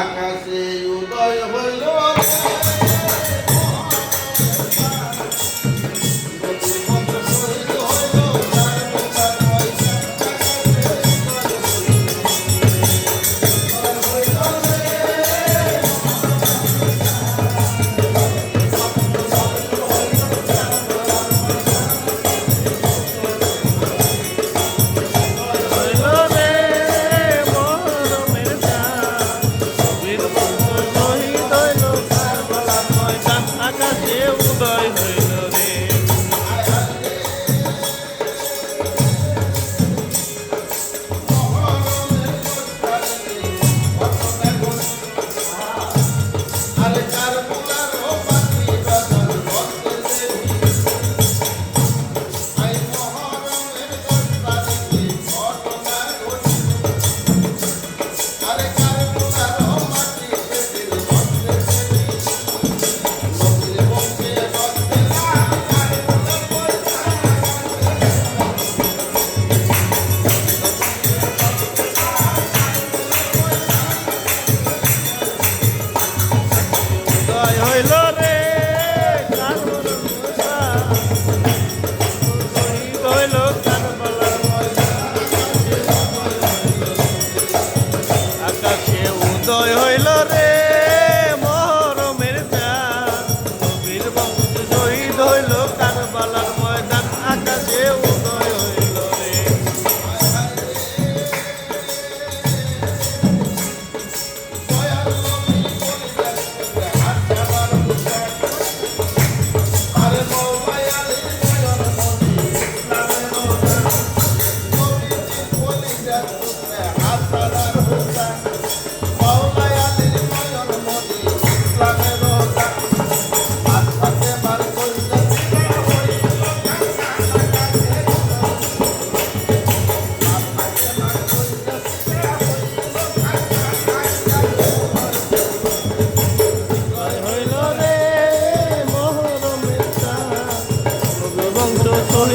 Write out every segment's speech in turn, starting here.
আকাশে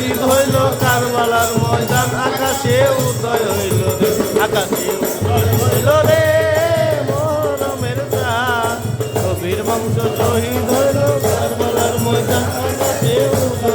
শহীদ হইল কারবালার ময়দান, আকাশে উদয় হইল রে, আকাশে উদয় হইল রে মরমের কবির বংশ শহীদ হইল কারবালার ময়দান, আকাশে উদয়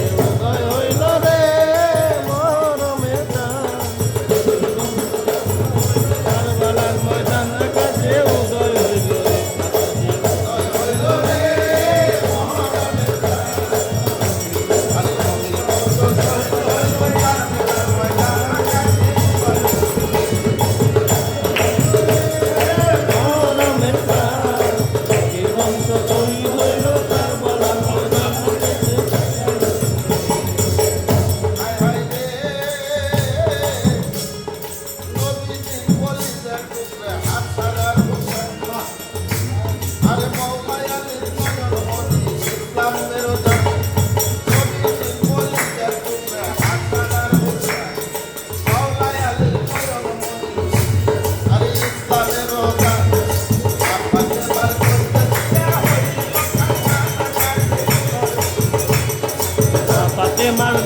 my